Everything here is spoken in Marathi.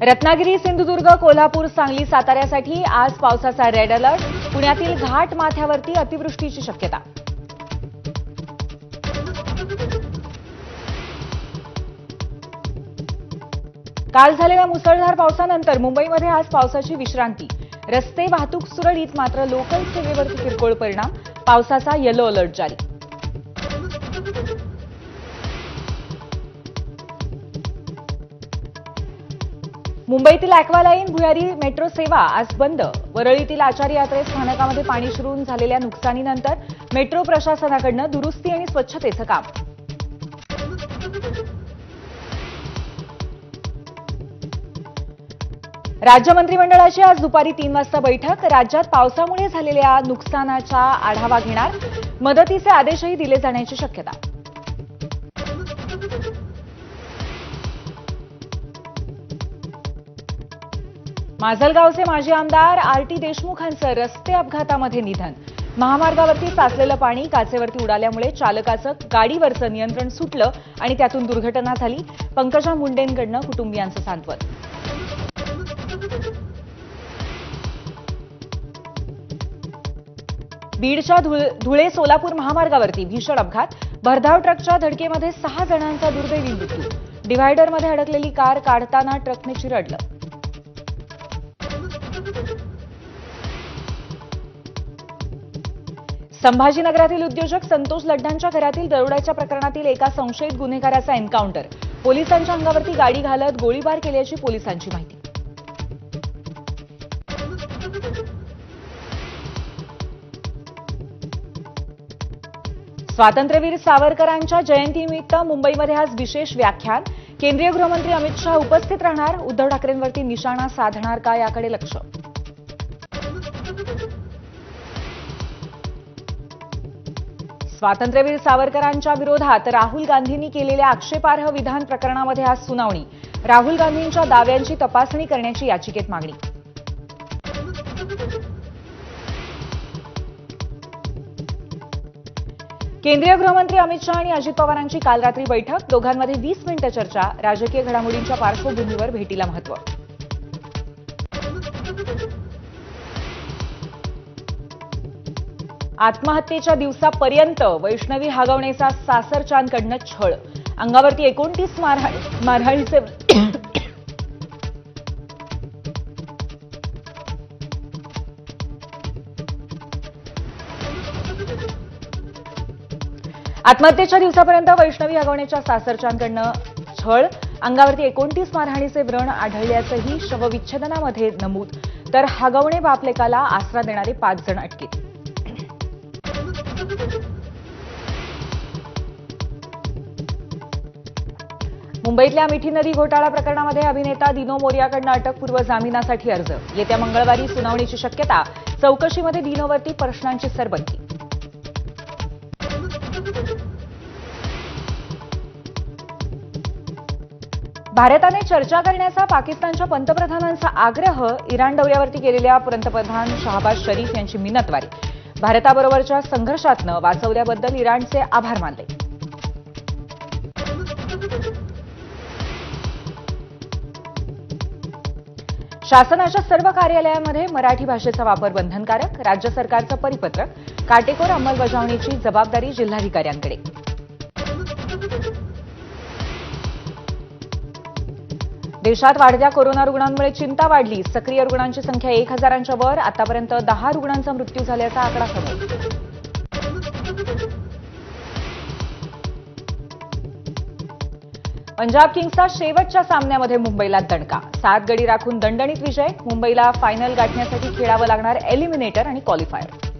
रत्नागिरी सिंधुदुर्ग कोल्हापूर सांगली साताऱ्यासाठी आज पावसाचा रेड अलर्ट पुण्यातील घाट माथ्यावरती अतिवृष्टीची शक्यता. काल झालेल्या मुसळधार पावसानंतर मुंबईमध्ये आज पावसाची विश्रांती. रस्ते वाहतूक सुरळीत मात्र लोकल सेवेवरती किरकोळ परिणाम. पावसाचा येलो अलर्ट जारी. मुंबईतील अॅक्वालाईन भुयारी मेट्रो सेवा आज बंद. वरळीतील आचार्य यात्रे स्थानकामध्ये पाणी शिरून झालेल्या नुकसानीनंतर मेट्रो प्रशासनाकडनं दुरुस्ती आणि स्वच्छतेचं काम. राज्य मंत्रिमंडळाची आज दुपारी तीन वाजता बैठक. राज्यात पावसामुळे झालेल्या नुकसानाचा आढावा घेणार. मदतीचे आदेशही दिले जाण्याची शक्यता. माजलगावचे माजी आमदार आर टी देशमुखांचं रस्ते अपघातामध्ये निधन. महामार्गावरती साचलेलं पाणी काचेवरती उडाल्यामुळे चालकाचं गाडीवरचं नियंत्रण सुटलं आणि त्यातून दुर्घटना झाली. पंकजा मुंडेंकडनं कुटुंबियांचं सांत्वन. बीडच्या धुळे सोलापूर महामार्गावरती भीषण अपघात. भरधाव ट्रकच्या धडकेमध्ये सहा जणांचा दुर्दैवी मृत्यू. डिव्हायडरमध्ये अडकलेली कार काढताना ट्रकने चिरडलं. संभाजीनगरातील उद्योजक संतोष लड्डांच्या घरातील दरोड्याच्या प्रकरणातील एका संशयित गुन्हेगाराचा एन्काउंटर पोलिसांच्या अंगावरती गाडी घालत गोळीबार केल्याची पोलिसांची माहिती. स्वातंत्र्यवीर सावरकरांच्या जयंतीनिमित्त मुंबईमध्ये आज विशेष व्याख्यान. केंद्रीय गृहमंत्री अमित शहा उपस्थित राहणार. उद्धव ठाकरेंवरती निशाणा साधणार का याकडे लक्ष? स्वातंत्र्यवीर सावरकरांच्या विरोधात राहुल गांधींनी केलेल्या आक्षेपार्ह विधान प्रकरणामध्ये आज सुनावणी. राहुल गांधींच्या दाव्यांची तपासणी करण्याची याचिकेत मागणी. केंद्रीय गृहमंत्री अमित शहा आणि अजित पवारांची काल रात्री बैठक. दोघांमध्ये वीस मिनिटं चर्चा. राजकीय घडामोडींच्या पार्श्वभूमीवर भेटीला महत्त्व आत्महत्येच्या दिवसापर्यंत वैष्णवी हागवणेचा सासरचांदकडनं छळ. अंगावरती एकोणतीस मारहा- मारहाणीचे आत्महत्येच्या दिवसापर्यंत वैष्णवी हगवण्याच्या सासरच्यांकडनं छळ. अंगावरती एकोणतीस मारहाणीचे व्रण आढळल्याचंही शवविच्छेदनामध्ये नमूद. तर हगवणे बापलेकाला आसरा देणारे पाच जण अटकेत. मुंबईतल्या मिठी नदी घोटाळा प्रकरणामध्ये अभिनेता दिनो मोरियाकडनं अटकपूर्व जामिनासाठी अर्ज. येत्या मंगळवारी सुनावणीची शक्यता. चौकशीमध्ये दिनोवरती प्रश्नांची सरबंदी. भारताने चर्चा करण्याचा पाकिस्तानच्या पंतप्रधानांचा आग्रह इराण दौऱ्यावरती केलेल्या पंतप्रधान शहाबाज शरीफ यांची मिनतवारी. भारताबरोबरच्या संघर्षातनं वाचवल्याबद्दल इराणचे आभार मानले. शासनाच्या सर्व कार्यालयांमध्ये मराठी भाषेचा वापर बंधनकारक राज्य सरकारचं परिपत्रक काटेकोर अंमलबजावणीची जबाबदारी जिल्हाधिकाऱ्यांकडे. देशात वाढत्या कोरोना रुग्णांमुळे चिंता वाढली. सक्रिय रुग्णांची संख्या एक हजारांच्या वर. आतापर्यंत दहा रुग्णांचा मृत्यू झाल्याचा आकडा समोर पंजाब किंग्सचा शेवटच्या सामन्यामध्ये मुंबईला दणका सात गडी राखून दणदणीत विजय. मुंबईला फायनल गाठण्यासाठी खेळावं लागणार एलिमिनेटर आणि क्वालिफायर